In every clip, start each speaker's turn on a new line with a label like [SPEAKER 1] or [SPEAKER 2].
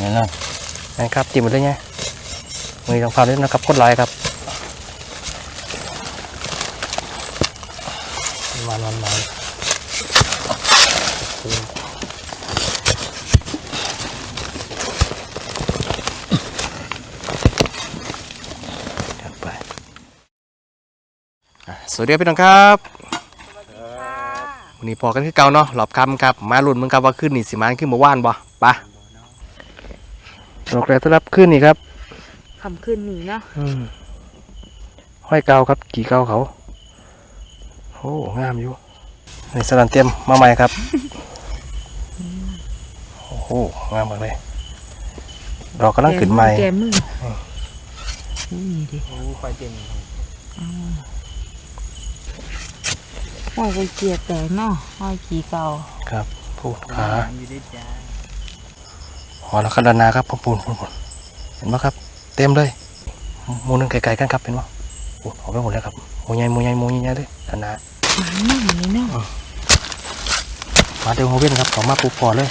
[SPEAKER 1] ไงล่ะ
[SPEAKER 2] นะครับจิ้มไปเลยไงมือต้องพาด้วยนะครับโคตรลายครับมันมันมันจัดไปอะสวัสดีครับพี่น้องครับวันนี้พอกันคือเก่าเนาะหลอบคำครับ มาลุ้นมึงครับว่าขึ้นนี่สิมันขึ้นเมื่อวานบ่ไปะ ดอกแรกต้อนรับขึ้นนี่ครับ
[SPEAKER 3] คำขึ้นนี่เนาะ
[SPEAKER 2] อืมห้อยเกาครับ กี่เกาเขาโอ้งามอยู่ในสลันเตรียมมาใหม่ครับโอ้โหงามมากเลยดอกกำลังขึ้นใหม่
[SPEAKER 3] แกมือนี่ดิ
[SPEAKER 2] ไฟเต็ม
[SPEAKER 3] ห้อยไปเกียร์แต่เนาะห้อยขี่เก่า
[SPEAKER 2] ครับพูดขา หอแล้วคันดานาครับพ่อปูนปูนปูนเห็นไหมครับ เต็มเลยหมูนึงไกลๆกันครับเห็นไหมโอ้ออกไปหมดแล้วครับหมูใหญ่หมูใหญ่หมูใหญ่เลยดานา
[SPEAKER 3] หมาหน้านี่เนาะ
[SPEAKER 2] มาเดี๋ยวโฮเว่นครับขอมาปูปอเลย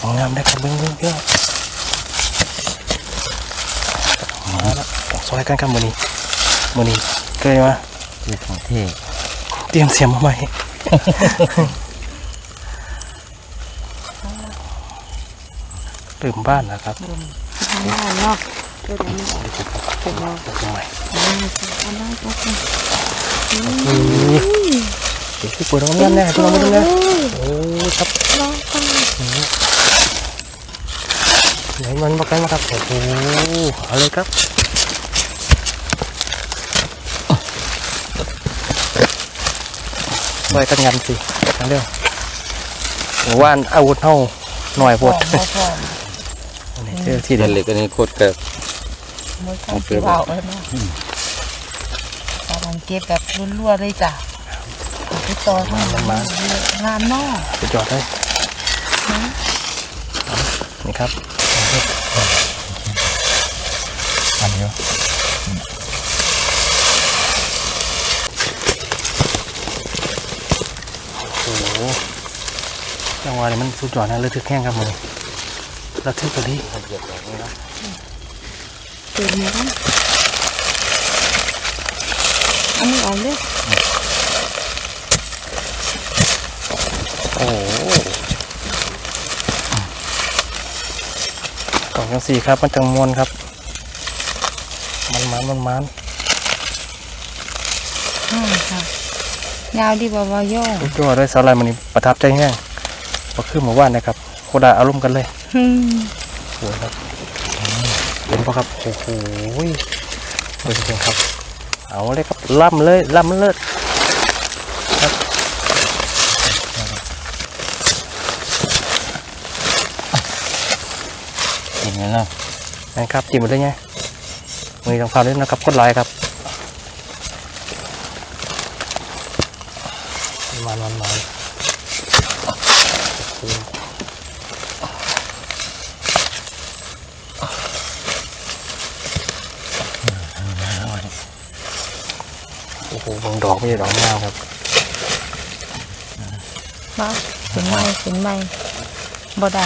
[SPEAKER 2] ของงามได้ครับเบิ้งเบิ้งเยอะมาแล้ว ซอยกันครับมือนี้มือนี้เคยมา
[SPEAKER 1] คือของเท่
[SPEAKER 2] เตรียมเสียมมาใหม่ตื่มบ้านนะครับ
[SPEAKER 3] ทางหน้าเนาะเจ้าตัวนี้เป็นเรา
[SPEAKER 2] ตื่มใหม่
[SPEAKER 3] อันนี้อันนั้นก็คือ
[SPEAKER 2] นี่เดี๋ยวที่ปวดน้องนั่นแน่ที่เราไม่ต้องแน่โอ้ครับ
[SPEAKER 3] น้องตา
[SPEAKER 2] ไหนมันมากันมาครับโอ้โหเอาเลยครับ ซอยกันยันสิทั้งเรื่องว่านอาวุธเท่าหน่อยปวด
[SPEAKER 3] พ่อพ่อ
[SPEAKER 2] อันนี้คือที่
[SPEAKER 1] เด่
[SPEAKER 2] เด็
[SPEAKER 1] น
[SPEAKER 2] ด
[SPEAKER 1] เหล็กอันนี้โคตรเกิด
[SPEAKER 3] มือข้างที่เบาเลยเนาะตอนเก็บแบบรัวๆเลยจ้ะไปต่อมันงามเนาะ
[SPEAKER 2] ไปจอดเลยนี่ครับ
[SPEAKER 1] อันเดียว
[SPEAKER 2] โอ้โห จังหวะนี้มันสุดยอดนะเลยทึกแข้งครับมือระทึกกว่านี้
[SPEAKER 1] เหยียบแบบนี้นะ
[SPEAKER 3] เต็มเลยนะอันนี้ออกเลย
[SPEAKER 2] โอ้โหกล่องยังสี่ครับ มันจังมวนครับ มันมันมันมัน
[SPEAKER 3] อ่าค่ะ ยาวดีบ่าวโย่
[SPEAKER 2] สุดยอดเลยสาลายมันนี่ประทับใจแห้งก็คือหมู่บ้านนะครับโคดาอารมณ์กันเลย
[SPEAKER 3] อืม
[SPEAKER 2] สวยครับเห็นปะครับโอ้โหสวยจริงๆครับ เอาเลยครับล่ำเลยล่ำเลิศครับ
[SPEAKER 1] กินไงล่ะ
[SPEAKER 2] นะครับจิ้มไปเลยไงมือต้องพาด้วยนะครับโคตรลายครับ มันมันมันโอ้โหเบางดอกไม่ใช่ดอกงามครับ
[SPEAKER 3] มาเป็นไม้เป็นไม้บ่ได้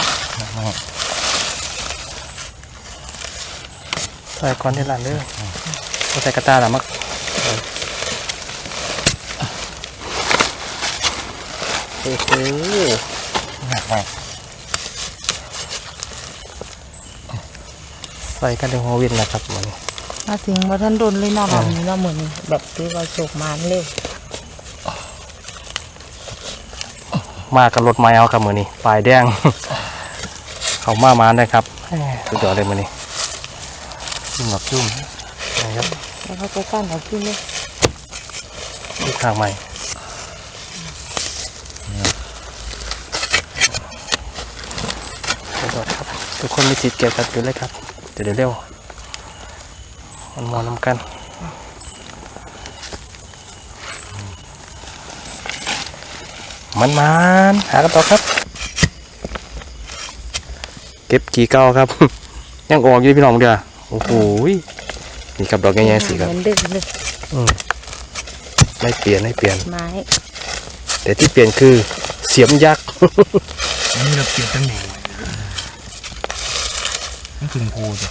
[SPEAKER 2] ใส่ก้อนที่ร้านเด้อบ่ใส่กระตาหรอมัก โอ้โหใส่กันเดี๋ยวหัววินนะครับมัน
[SPEAKER 3] มาถึงบ่ทันโดนเลยเนาะแบบนี้เนาะเหมือนแบบที่ว่าโศกมานเลย
[SPEAKER 2] มากับรถไม้เอาครับมือนี้ปลายแดง เขามามาได้ครับแหม่สุดยอดเลยมือนี้จุ่มหลับจุ่มนะครับ
[SPEAKER 3] แล้วเขาจะกั้นเอาขึ้นเลย
[SPEAKER 2] ที่ข้างใหม่สุดยอดครับ ทุกคนมีสิทธิ์เก็บกันอยู่เลยครับเดี๋ยวเร็วๆมันมอนำกันมันมันหากันต่อครับ เก็บกี่เก้าครับ ยังออกอยู่พี่น้องเดียวโอ้โหนี่ครับดอกใหญ่ๆสิครับ
[SPEAKER 3] เหมือนเดิมเลย
[SPEAKER 2] อืมไม่เปลี่ยนไม่เปลี่ยน
[SPEAKER 3] ไม้
[SPEAKER 2] แต่ที่เปลี่ยนคือเสียมยักษ์
[SPEAKER 1] อันนี้เราเปลี่ยนตำแหน่ง นี่คือภูจ้ะ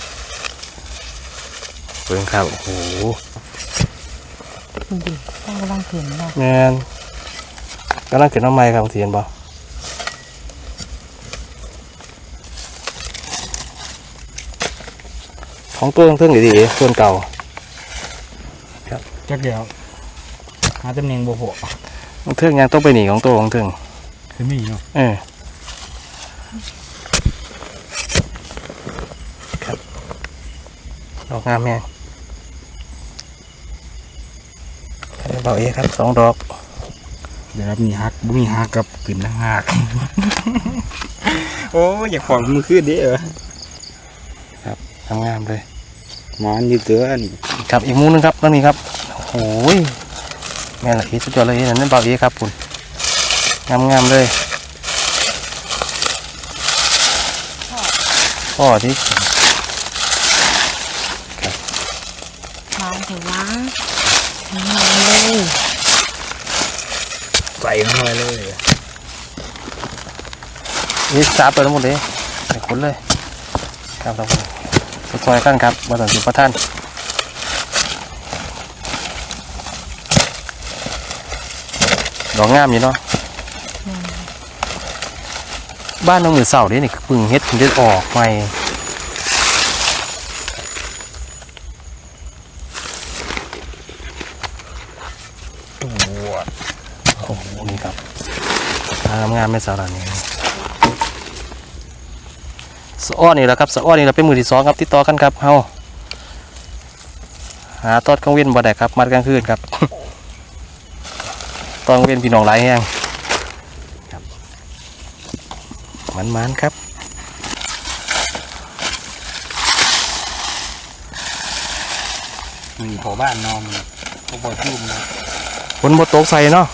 [SPEAKER 2] เบิ่งครับ โอ้โห
[SPEAKER 3] ดูดิต้องกำลังเห็นเนาะ
[SPEAKER 2] แมนกำลังเกิดน้ำไม้ครับเสียนบ่ของตัวเครื่องดีๆส่วนเก่า
[SPEAKER 1] จักเดียวหาตำแหน่งบ่พอ
[SPEAKER 2] ของเครื่องยังต้องไปหนีของตัวของเครื่อง
[SPEAKER 1] คือมีเนาะ
[SPEAKER 2] เออครับ ดอกงามแม่งเบาเอครับสองดอก
[SPEAKER 1] เดี๋ยวครับมีฮักบ่มีฮักกับกลิ่นละฮักโอ้อยากขอมือขึ้นดิเออ
[SPEAKER 2] งามๆเลย
[SPEAKER 1] หมอนอยู่เตือนี่
[SPEAKER 2] ครับอีกมุมหนึงครับนั่นนี่ครับโอ้ยแม่ละอีสุดยอดเลยนั่นเบาเอครับคุณงามๆเลยพ่อที่
[SPEAKER 3] มาถือว่ามาเลย
[SPEAKER 1] ใส่เข้าไปเลย
[SPEAKER 2] นี่สาบไปแล้วหมดเลยเดี๋ยวคนเลยครับเราซอยๆกันครับมาต่อสุประท่านดอกงามอยู่เนาะบ้านน้องมือเสาเด้นี่คือพึ่งเฮ็ดถึงได้ออกใหม่โอ้โหโอ้โหนี่ครับทางงามไม่สาระนี่สะอ้อนนี่แหละครับสะอ้อนนี่เราเป็นมือที่สองครับติดต่อกันครับเฮาหาตอดกลางเวียนบ่ได้ครับ มัดกลางคืนครับตอนกลางเวียนพี่น้องหลายแห้งมันมันๆครับ
[SPEAKER 1] มีพอบ้านนอมพอบ่ทุ่มนะ
[SPEAKER 2] ฝนบดตกใส่เนาะ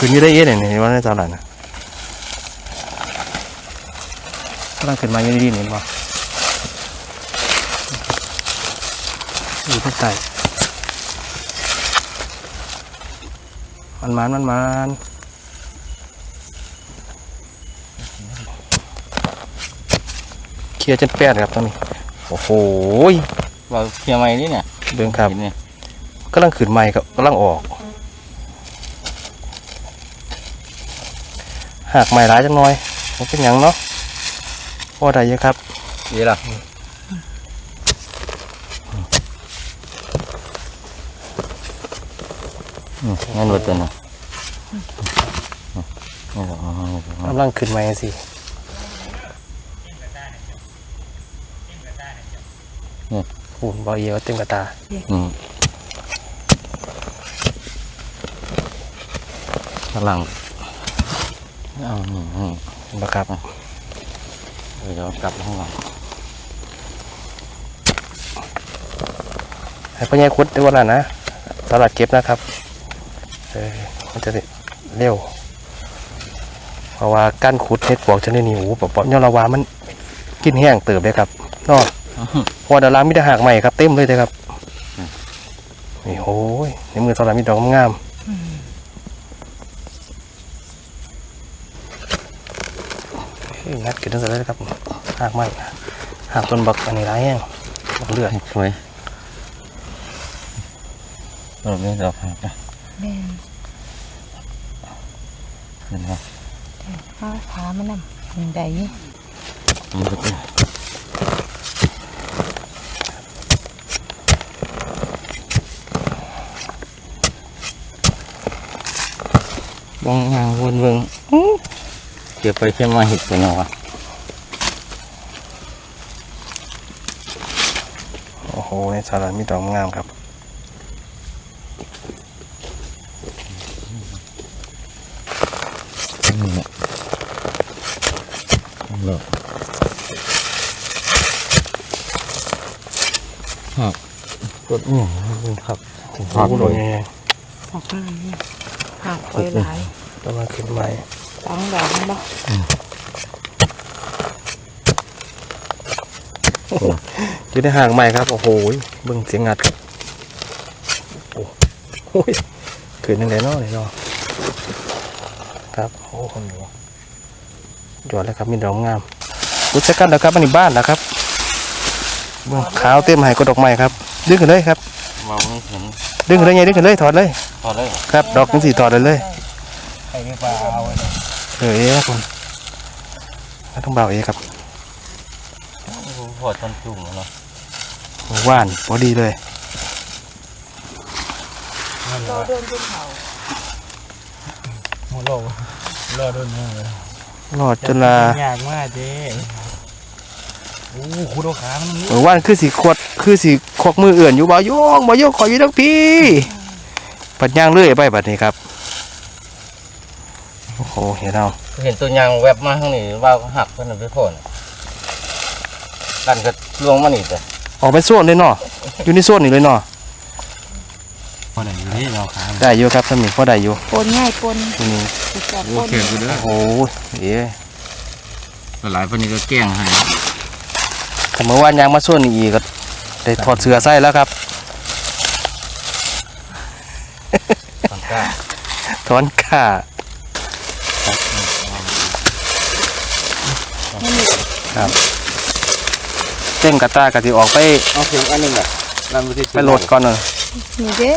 [SPEAKER 2] คืนนี้ได้เอ๊ะเนี่ยนี่ว่าในตลาดนะกำลังขึ้นมาอยู่ดีๆนี่เห็นป่อยู่ที่ใต้มันมันมันมันเคลียร์จนแปดครับตอนนี้ โอ้โห
[SPEAKER 1] ว่าเพียงใหม่นี่เนี่ย
[SPEAKER 2] เบิ่งครับ
[SPEAKER 1] เนี่ย
[SPEAKER 2] กำลังขึ้นใหม่ครับกำลังออก หากใหม่ร้ายจังน้อยมันเป็นหยังเนาะพอได้เยอะครับ
[SPEAKER 1] ดีล่ะงั้นหมดตัวนะนี่หรอก
[SPEAKER 2] กำลังขึ้นใหม่สิหุ่นบอเอียวเต็มกระตา
[SPEAKER 1] อืมพลัง เอานึ่งให้
[SPEAKER 2] เห็นะครับ
[SPEAKER 1] เดี๋ยวกลับห้องหลัง
[SPEAKER 2] ให้พ่อใหญ่คุดด้วยว่าล่ะนะสลัดเก็บนะครับเออมันจะเร็วเพราะว่ากั้นขุดเห็ดปวกชนิดนี้โอ้โหปอบๆยอดละวามันกินแห้งเติบเลยครับนอกเพอดารามีแต่หากใหม่ครับเต็มเลยเลยครับนี่โอ้ยในมือสลามีดอกงามเฮ้ย งัดกินทั้งสัเลยครับหากใหม่หากต้นบักอันนี้ร้ายแห้งบักเลือด
[SPEAKER 1] สวยเออไม่ดอกหักนะ
[SPEAKER 3] แม่น
[SPEAKER 1] เห็นไหม
[SPEAKER 3] ข้าขามันนำหนึ่งใด
[SPEAKER 1] มันก็เป็นบางงานวนเบิ่ง อื้อเก็บไปแค่มาเห็ดไปเนาะวะ
[SPEAKER 2] โอ้โหในสลัดมีดอกงามครับ
[SPEAKER 1] นี่แหละเลิกครับกดเนี่ยครับถึง
[SPEAKER 2] โอ้
[SPEAKER 1] ทอด
[SPEAKER 2] โห
[SPEAKER 1] เล
[SPEAKER 2] ดอก
[SPEAKER 1] ย
[SPEAKER 2] ใหญ่
[SPEAKER 3] ออกมาเนี่ยหักไปหลาย
[SPEAKER 2] ๆกำลังขึ้นใหม่
[SPEAKER 3] สองดอกมันบ่
[SPEAKER 2] อยู่ในห่างใหม่ครับ โอ้โหเบิ่งเสียงงัดครับโอ้โหเกิดยังไงเนาะนี่เนาะครับโอ้คนหัวยอดเลยครับมีดอกงามรู้จักกันนะครับอันนี้บ้านนะครับเบิ่งขาวเต็มใหายก็ดอกไม้ครับ ดึงขึ้นเลยครับ
[SPEAKER 1] มองไม่เห็น
[SPEAKER 2] ดึงขึ้นเลยไงดึงขึ้นเลยถอดเลย
[SPEAKER 1] พอเลย
[SPEAKER 2] ครับ ดอกจังสีถอดเลยเลย
[SPEAKER 1] ไอ้นี่ปลาเอา เลย
[SPEAKER 2] เออเอ๊ะครับผมต้องเบาเอ๊ะครับ
[SPEAKER 1] พอทันจุ่มเนาะ
[SPEAKER 2] ว่านพอดีเลย
[SPEAKER 3] เราเดินขึ้นเขา
[SPEAKER 1] โมโลรอดด้วยมือ
[SPEAKER 2] รอดจนละ
[SPEAKER 1] ยากมากเจ๊โอ้คุณเอาขามันนี่
[SPEAKER 2] เมื่อวานคือสีขวดคือสีควักมือเอื่อนอยู่บ่โยงบ่โยงขออยู่ทั้งพี่ปัดย่างเรื่อยไปบัดนี้ครับ โอ้โหเห็นเอา
[SPEAKER 4] เห็นตัวยางแวบมาข้างนี้ว่าเขาหักเพื่อนไปโผล่น่ะดันก็ลวงมานี่แต่
[SPEAKER 2] ออกไปส่วนเลยเนาะอยู่ในส่วนนี่เลยเนาะ
[SPEAKER 1] พอไหนอยู่ที่เราขา
[SPEAKER 2] ได้อยู่ครับสมิงพอได้อยู่
[SPEAKER 3] ปนง่ายปน
[SPEAKER 2] นี่
[SPEAKER 3] ติดกับ
[SPEAKER 1] โอ
[SPEAKER 3] ปน
[SPEAKER 1] เคกูเด้อ
[SPEAKER 2] โอ้โหเอ๊ะ
[SPEAKER 1] หลายคนนี้ก็แกล้งให้
[SPEAKER 2] ถ้าเมื่อวานยางมาส่วนนี้อีกก็ได้ถอดเสื้อใส่แล้วครับ
[SPEAKER 4] ตอนกล้า
[SPEAKER 2] ถอนขา ครับเต้นกระตากะสิออกไป
[SPEAKER 1] เอาเข็มอันนึงอะนั่นไม่ใช่
[SPEAKER 2] ไปโหลดก่อนเลย
[SPEAKER 3] นี่เด้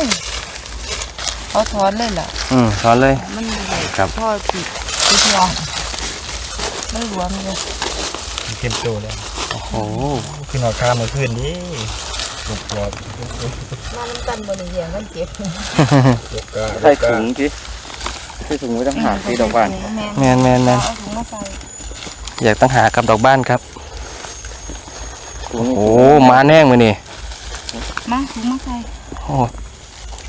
[SPEAKER 3] เขาถอนเลยล่ะ
[SPEAKER 2] อืมถอนเลย
[SPEAKER 3] มันใหญ่
[SPEAKER 2] ครับ
[SPEAKER 3] พ่อผิดผิดยอมไม่รวมเลย
[SPEAKER 1] เข็มโตเลย
[SPEAKER 2] โอ้โห
[SPEAKER 1] ขึ้นเอาขามาขึ้นดิลูกปอด
[SPEAKER 3] มาน้ำกันบนเหียงมันเจ็บ
[SPEAKER 1] ลูกกา
[SPEAKER 4] ใส่ถุงจี ใส่ถุงไว้ตั้งหากที่ดอกบาน
[SPEAKER 2] แมนแมนแมน
[SPEAKER 3] เอาถุงมาใส่
[SPEAKER 2] อยากตั้งหากับดอกบ้านครับ
[SPEAKER 4] ถุงนี้
[SPEAKER 2] โอ้มาแน่งมือนี่
[SPEAKER 3] มาถุงมาใส่
[SPEAKER 2] โอ้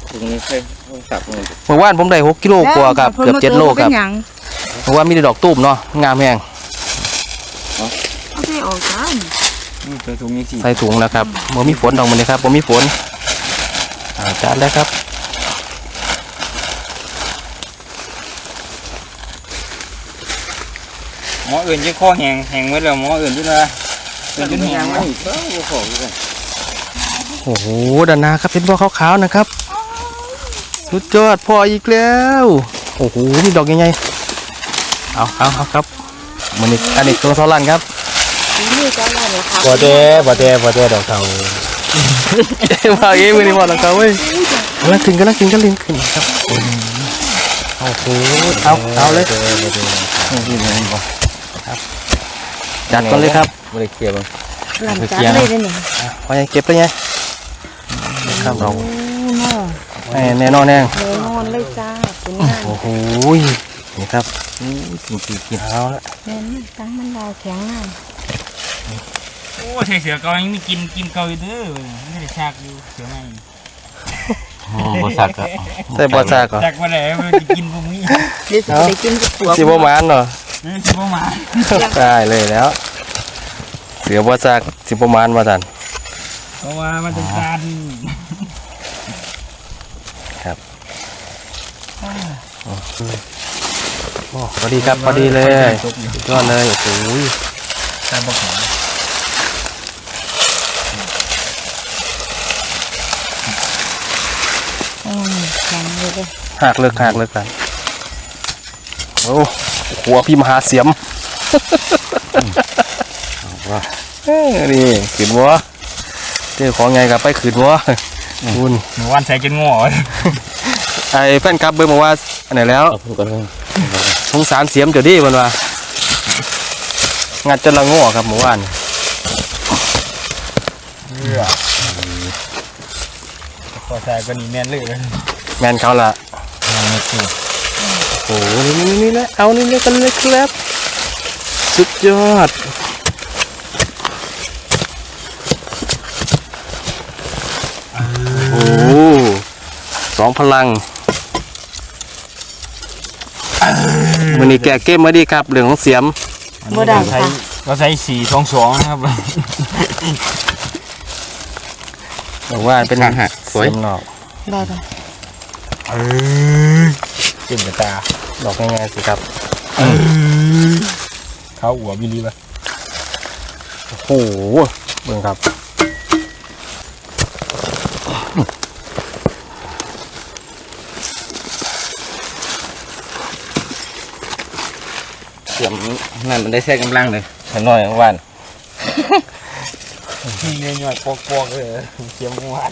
[SPEAKER 4] ถุงนี้ใส่ต้องสับเงิน
[SPEAKER 2] เมื่อวานผมได้หกกิโลกว่าครับ เกือบเจ็ดโลครับ
[SPEAKER 3] เป็นหยัง
[SPEAKER 2] เพราะว่ามีแต่ดอกตูมเนาะงามแห้ง
[SPEAKER 3] เอาใส่ออกจ้า
[SPEAKER 1] นี่ตัวถุงนี้สิ
[SPEAKER 2] ใส่ถุงนะครับบ่มีฝนดอกมันนี่ครับบ่มีฝนอาจารย์แล้วครับ
[SPEAKER 1] หม ออื่นจะข้อแหงแหงไว้แล้วหมออื่นจะละเป็นจนแหง
[SPEAKER 4] มาอีกแล้วโอ้โห
[SPEAKER 2] โอ้โหด้านหน้าครับเป็นบ่อขาวๆนะครับ สุดยอดพออีกแล้ว โอ้โหมีดอกใหญ่ๆเอาเอาเอาครับมันนี่อันนี้ตัวโซลันครับ
[SPEAKER 3] ถุงนี่จ้าเลยค่ะ
[SPEAKER 1] บ่เด้บ่เด้บ่เด้ดอกเทา
[SPEAKER 2] มาเองมือนี่บอกแล้วครับเว้ยกำลังขึ้นกำลังขึ้นกำลังขึ้นครับโอ้โหเอาเอาเลย จัดก่อนเลยครับ
[SPEAKER 4] ไม่ได้เคลียร์บ้าง
[SPEAKER 3] หลังจากเลยได้หนึ่ง
[SPEAKER 2] พอยังเก็บเลยไงครับเรา
[SPEAKER 3] โอ้เนาะ
[SPEAKER 2] แน่แน่นอนแน่
[SPEAKER 3] แน่นอนเลยจ้าเป็นงาน
[SPEAKER 2] โอ้โหนี่ครับ
[SPEAKER 4] กินกินกิน
[SPEAKER 2] เอาละ
[SPEAKER 3] แน่นตั้งมันดาวแข็งงาน
[SPEAKER 1] โอ้ใส่เสือเกายังมีกินกินเกาอยู่เด้อไม่ได้ชากอยู่เสือไม่
[SPEAKER 4] บสักอะ
[SPEAKER 2] ใส่บอซากก่อน
[SPEAKER 1] จักมาแล้วมันจะกินพวกนี้
[SPEAKER 3] เดี๋ยวจะไปกินกับตัว
[SPEAKER 2] สิบมานเนาะ
[SPEAKER 1] เออสิบ่มา
[SPEAKER 2] ได้เลยแล้ว เสือบอซากสิบมานมาสัน
[SPEAKER 1] เพราะว่ามันจะการ
[SPEAKER 2] โอ้พอดีครับพอดีเลยสุดยอดเลยโอ้โห
[SPEAKER 1] การบอกขอ
[SPEAKER 3] อืมแข็งเลยเด้อ
[SPEAKER 2] หักเลิกหักเลิกกันโอ้ หัวพี่มหาเสียมเอ้ยนี่ขืนวัวเจอของไงกับไปขืนวัวคุณ
[SPEAKER 1] หนูวันใส่จนงอ
[SPEAKER 2] ไอ้แฟนคลับเบอร์มาว่าอันไหนแล้ว
[SPEAKER 4] เอาพูดกันเลย
[SPEAKER 2] สงสารเสียมเดี๋ยวดิมันว่างัดจนละโง่ครับเมื่อวาน
[SPEAKER 1] ขอใส่ก็นี่แม่นเลย
[SPEAKER 2] แมนเขาละ
[SPEAKER 1] ไม่ถูก
[SPEAKER 2] โอ้โหนี่นี่นี่แหละเอานี่เลยกันเลยครับ สุดยอดโอ้โหสองพลังมันนี้แกะเกมมาดีครับเรื่องของเสียม
[SPEAKER 3] บ่ได้ค่ะ
[SPEAKER 1] เราใส่สี่สองสองนะครับ
[SPEAKER 2] บอกว่าเป็นเสียมนอก
[SPEAKER 3] ได้ค่ะ
[SPEAKER 1] เออเจ็บตา
[SPEAKER 2] ดอกง่ายๆสิครับ
[SPEAKER 1] เขาหัวบิลีป่ะ
[SPEAKER 2] โอ้โหเบิ่งครับ
[SPEAKER 4] เสียมนั่นมันได้แท้กำลังเลยขน้อยเมื่อวาน
[SPEAKER 1] มีเนื้อหน่อยปอกๆเลยเสียมหวาน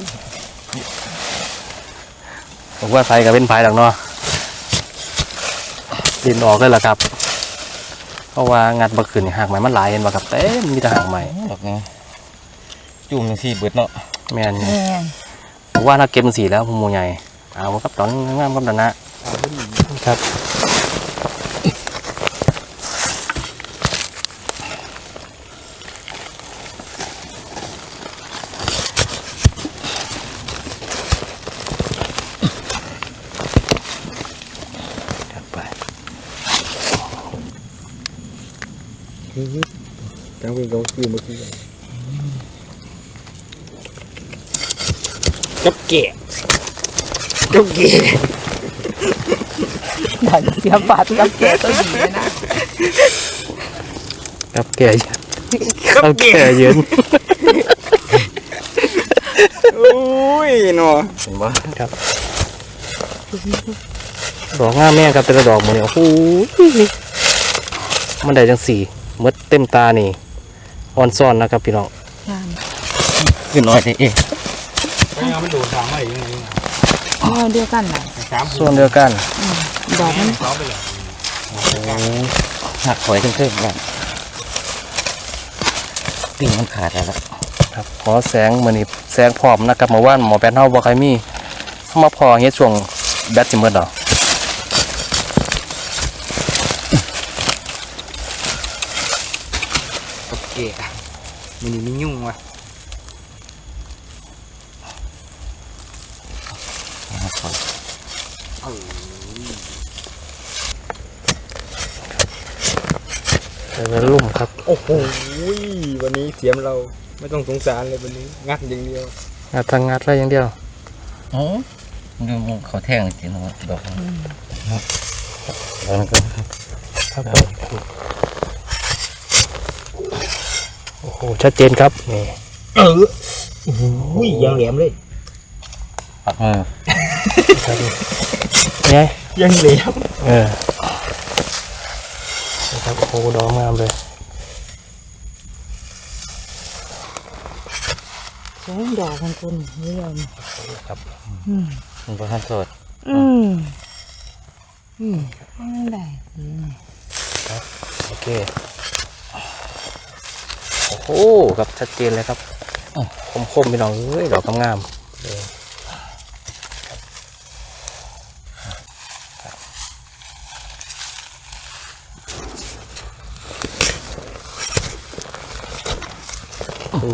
[SPEAKER 2] ผมว่าไฟกับเป็นไฟหลังเนาะ ดินออกเลยล่ะครับ เพราะว่างัดบ่ขึ้นนี่หากไม้มันหลายเห็นบ่ครับเต็มมีแต่หากไม้
[SPEAKER 4] ดอกนี้จุ่มสี่เบิดเนาะ
[SPEAKER 2] แม่น
[SPEAKER 3] แม่น
[SPEAKER 2] ผมว่าถ้าเก็บมันสีแล้วผมโมใหญ่เอาครับตอนงามๆครับดันนะครับ
[SPEAKER 1] จังเป็นกองคือเมื่อกี้กับแกะกับแกะ
[SPEAKER 3] ดันเสียบาดกับแกตัวดีเลยนะ
[SPEAKER 2] ครับแก่ครับแก่เย็น
[SPEAKER 1] โอ้ยเนาะ
[SPEAKER 4] เห็นบ่
[SPEAKER 2] ครับดอกงามแม่ครับแต่ละดอกหมันเนี่ยโอ้โหมันได้จังสี มดเต็มตานี่ออนซ่อนนะครับพี่น้อง
[SPEAKER 3] งาม
[SPEAKER 4] ขึ้นน้อยแต่เอง
[SPEAKER 1] ไม่เอามันโดนทางมาอีกยังไง
[SPEAKER 3] อ๋อเดียวกันน่ะ
[SPEAKER 1] สาม
[SPEAKER 2] ส่วนเดียวกัน
[SPEAKER 3] ดอกมัน
[SPEAKER 1] สองไปเลย
[SPEAKER 4] หักถอยขึ้นขึ้นกันติ่งมันขาดแล้วล่ะ
[SPEAKER 2] ครับขอแสงมือนี่แสงพร้อมนะครับเมื่อวานหมอแปนเฮาบ่ใครมีเข้ามาพอเฮ็ดช่วงแบตสิหมดดอก
[SPEAKER 1] กับแกะมันนี่มียุ่งว่ะ
[SPEAKER 4] หักถอย
[SPEAKER 2] แต่ว่าลุ่มครับ
[SPEAKER 1] โอ้โหวันนี้เสียมเราไม่ต้องสงสารเลยวันนี้ งัดอย่างเดียว
[SPEAKER 2] งัดทางงัดแล้วอย่างเดียว
[SPEAKER 4] โอ้ดูเขาแท่งจริงๆนะดอกแล้วก็
[SPEAKER 2] ครับ โอ้โหชัดเจนครับนี่
[SPEAKER 1] เอออุ้ยยางแหลมเลย
[SPEAKER 4] ปักมือ
[SPEAKER 2] ครับไง
[SPEAKER 1] ยังแหลม
[SPEAKER 2] เออนะครับโอ้โหดอกงามเลย
[SPEAKER 3] สองดอกมันคนเยี่ยม
[SPEAKER 2] ครับ
[SPEAKER 3] อืม
[SPEAKER 4] มันก็ทันโสด
[SPEAKER 3] อืมอืมไม่ได้อืม
[SPEAKER 2] โอเคโอ้โหครับชัดเจนเลยครับคมคมๆพี่น้องเอ้ยดอกงามๆเลยโอ้โห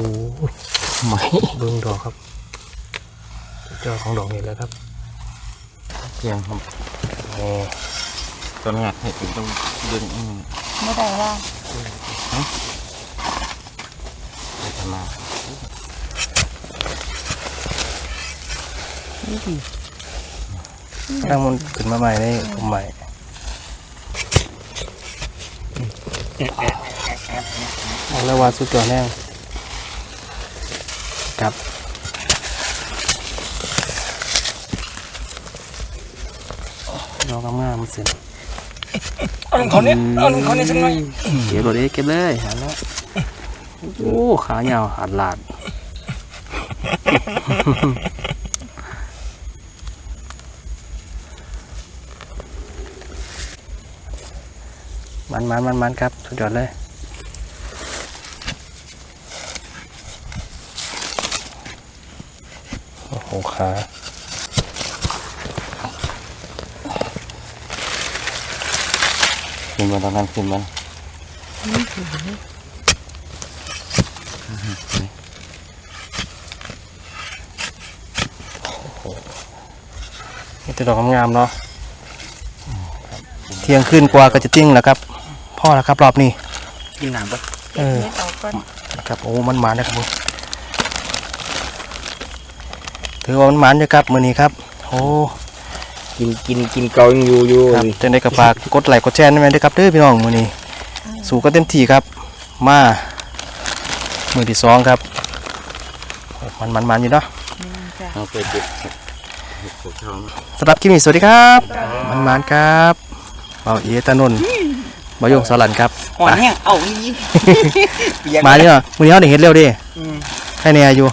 [SPEAKER 4] ไหม
[SPEAKER 2] เบิ้งดอกครับสุดยอดของดอกนี่แหล้วครับ
[SPEAKER 4] เพียงครับ
[SPEAKER 2] นี่
[SPEAKER 4] ต้นงัดเห็ดถึงต้องดึงอืม
[SPEAKER 3] ไม่ได้ว่า
[SPEAKER 4] จะ มา
[SPEAKER 2] ตั้งมันขึ้นมาใหม่ได้ผมใหม่บอกแล้ววาสุดยอดแน่ครับดอกงามๆมันเสร็จ
[SPEAKER 1] เอาเขาเนี่ยเอาเขาเนี่ยสักหน่อย
[SPEAKER 2] เก็บเลยเก็บเลยหันแล้ว โอ้ขายาวหัดลาดมันมันมันมันครับ สุดยอดเลยโอ้โหขา
[SPEAKER 4] ขึ้นมาตอนนั้นขึ้นมา
[SPEAKER 2] นี่ จะดอกงามๆเนาะเที่ยงคืนกว่าก็จะติ้งแล้วครับ พ่อแล้วครับรอบนี้
[SPEAKER 1] กินน้ำปะ
[SPEAKER 2] เออ
[SPEAKER 3] เม็ดออกก่อน
[SPEAKER 2] ครับโอ้มันหมานนะครับผมถือว่ามันหมานอยู่ครับมือนี้ครับโอ้
[SPEAKER 1] กินกินกินเกายังอยู่อยู่
[SPEAKER 2] ครับจังได้กับฝากกดไลค์กดแชร์นั่นเองด้วยครับเด้อพี่น้องมือนี้สู้ก็เต็มที่ครับ มามือที่สองครับมันมันมันอยู่เนาะ
[SPEAKER 3] จ้ะ
[SPEAKER 4] เอาไปเด็
[SPEAKER 2] สำหรับคลิปนี้สวัสดีครับมันมันครับเบาเอตานนท์บายงสลันครับ
[SPEAKER 1] อ่อนแห้งเอ้านี่
[SPEAKER 2] มาเนี่ยมือนี้เขาได้เห็นเร็วดิ
[SPEAKER 1] อืม
[SPEAKER 2] ให้แน่อยู่